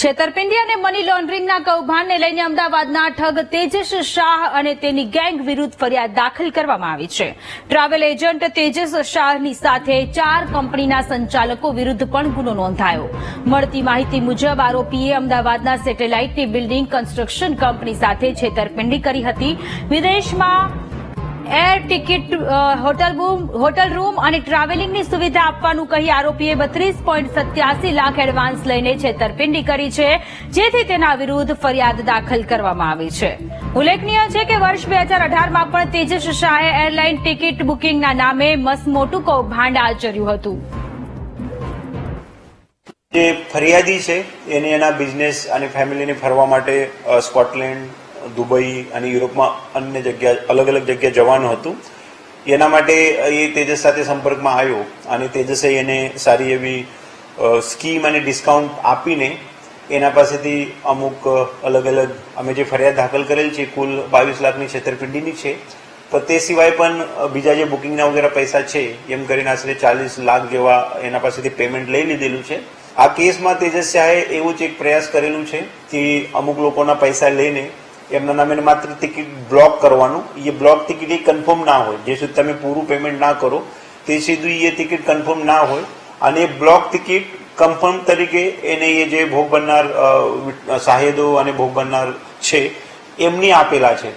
છેતરપિંડી અને મની લોન્ડરિંગના કૌભાંડને લઈને અમદાવાદના ઠગ તેજસ શાહ અને તેની ગેંગ વિરુદ્ધ ફરિયાદ દાખલ કરવામાં આવી છે. ટ્રાવેલ એજન્ટ તેજસ શાહની સાથે ચાર કંપનીના સંચાલકો વિરુદ્ધ પણ ગુનો નોંધાયો. મળતી માહિતી મુજબ, આરોપીએ અમદાવાદના સેટેલાઇટની બિલ્ડિંગ કન્સ્ટ્રક્શન કંપની સાથે છેતરપિંડી કરી હતી. વિદેશમાં air ticket hotel room hotel room અને ટ્રાવેલિંગની સુવિધા આપવાનું કહી આરોપીએ બત્રીસ પોઈન્ટ સત્યાસી લાખ એડવાન્સ લઈને છેતરપિંડી કરી છે. જેથી તેના વિરુદ્ધ ફરિયાદ દાખલ કરવામાં આવી છે. ઉલ્લેખનીય છે કે વર્ષ બે હજાર અઢારમાં પણ તેજસ શાહે એરલાઇન ટિકિટ બુકિંગના નામે મસમોટું કૌભાંડ આચર્યું હતું. જે ફરિયાદી છે, એને એના બિઝનેસ અને ફેમિલીને ફરવા માટે સ્કોટલેન્ડ દુબઈ અને યુરોપમાં અન્ય જગ્યા અલગ અલગ જગ્યાએ જવાનું હતું. એના માટે એ તેજસ સાથે સંપર્કમાં આવ્યો અને તેજસે એને સારી એવી સ્કીમ અને ડિસ્કાઉન્ટ આપીને એના પાસેથી અમુક અલગ અલગ અમે જે ફરિયાદ દાખલ કરેલ છે, કુલ બાવીસ લાખની છેતરપિંડીની છે. તો તે સિવાય પણ બીજા જે બુકિંગના વગેરે પૈસા છે, એમ કરીને આશરે ચાલીસ લાખ જેવા એના પાસેથી પેમેન્ટ લઈ લીધેલું છે. આ કેસમાં તેજસ શાહે એવું જ એક પ્રયાસ કરેલું છે કે અમુક લોકોના પૈસા લઈને એમના નામે માત્ર ટિકિટ બ્લોક કરવાનું એ બ્લોક ટિકિટ એ કન્ફર્મ ના હોય. જે સુધી તમે પૂરું પેમેન્ટ ના કરો, તે સીધું એ ટિકિટ કન્ફર્મ ના હોય. અને એ બ્લોક ટિકિટ કન્ફર્મ તરીકે એને એ જે ભોગ બનનાર સાહેદો અને ભોગ બનનાર છે, એમની આપેલા છે.